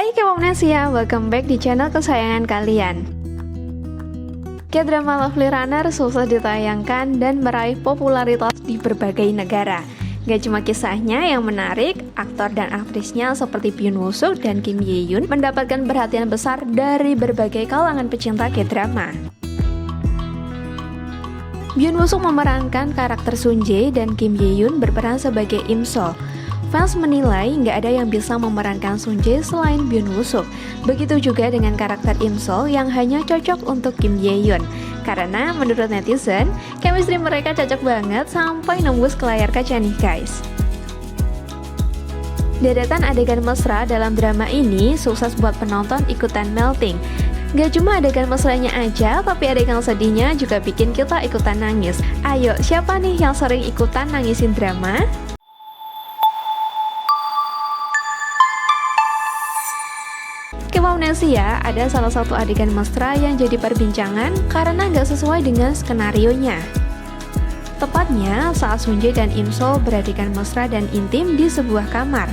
Hai Kepopnesia, welcome back di channel kesayangan kalian K-drama Lovely Runner sukses ditayangkan dan meraih popularitas di berbagai negara Gak cuma kisahnya yang menarik, aktor dan aktrisnya seperti Byun Woo dan Kim Ye Yoon mendapatkan perhatian besar dari berbagai kalangan pecinta K-drama. Byun Woo memerankan karakter Sun Jae dan Kim Ye Yoon berperan sebagai Im Sol. Fans menilai nggak ada yang bisa memerankan Sun Jae selain Byun Woo. Begitu juga dengan karakter Im Sol yang hanya cocok untuk Kim Ye Yoon. Karena menurut netizen, chemistry mereka cocok banget sampai nembus ke layar kaca nih guys. Deretan adegan mesra dalam drama ini sukses buat penonton ikutan melting. Gak cuma adegan mesranya aja, tapi adegan sedihnya juga bikin kita ikutan nangis. Ayo, siapa nih yang sering ikutan nangisin drama? Kemaunesia ada salah satu adegan mesra yang jadi perbincangan karena nggak sesuai dengan skenario-nya. Tepatnya saat Sunjae dan Imsol beradegan mesra dan intim di sebuah kamar.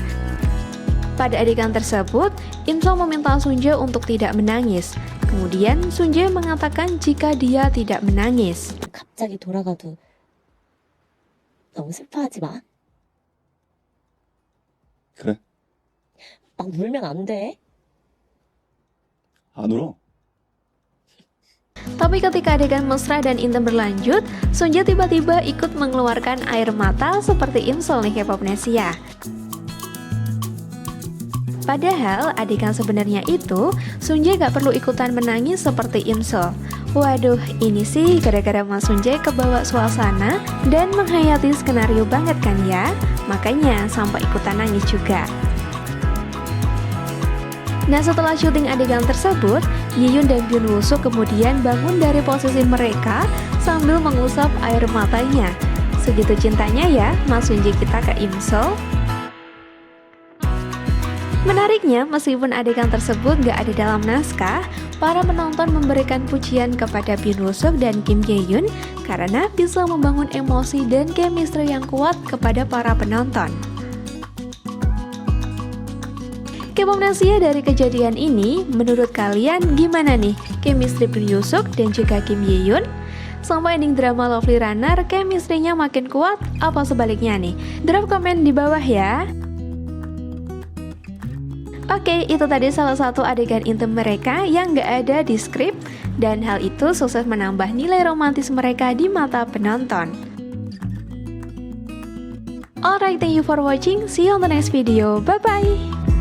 Pada adegan tersebut, Imsol meminta Sunjae untuk tidak menangis. Kemudian Sunjae mengatakan jika dia tidak menangis. 갑자기 돌아가도 너무 슬퍼하지 마. 그래? 막 울면 안 돼. 안 울어. Tapi ketika adegan mesra dan intim berlanjut, Sunja tiba-tiba ikut mengeluarkan air mata seperti Imsol nih K-popnesia. Padahal adegan sebenarnya itu, Sunja gak perlu ikutan menangis seperti Imsol. Waduh, ini sih gara-gara Mas Sunja kebawa suasana dan menghayati skenario banget kan ya? Makanya sampai ikutan nangis juga. Nah setelah syuting adegan tersebut, Yiyun dan Byun Woo kemudian bangun dari posisi mereka sambil mengusap air matanya. Segitu cintanya ya Mas Sunji kita ke Imsol. Menariknya, meskipun adegan tersebut gak ada dalam naskah, para penonton memberikan pujian kepada Byun Woo Suk dan Kim Jae Yoon karena bisa membangun emosi dan chemistry yang kuat kepada para penonton. Kepopnasia dari kejadian ini, menurut kalian gimana nih chemistry Byun Yusuk dan juga Kim Ye Yoon? Sampai ending drama Lovely Runner, chemistry-nya makin kuat apa sebaliknya nih? Drop komen di bawah ya. Oke, itu tadi salah satu adegan intim mereka yang gak ada di skrip dan hal itu sukses menambah nilai romantis mereka di mata penonton. Alright, thank you for watching. See you on the next video. Bye-bye.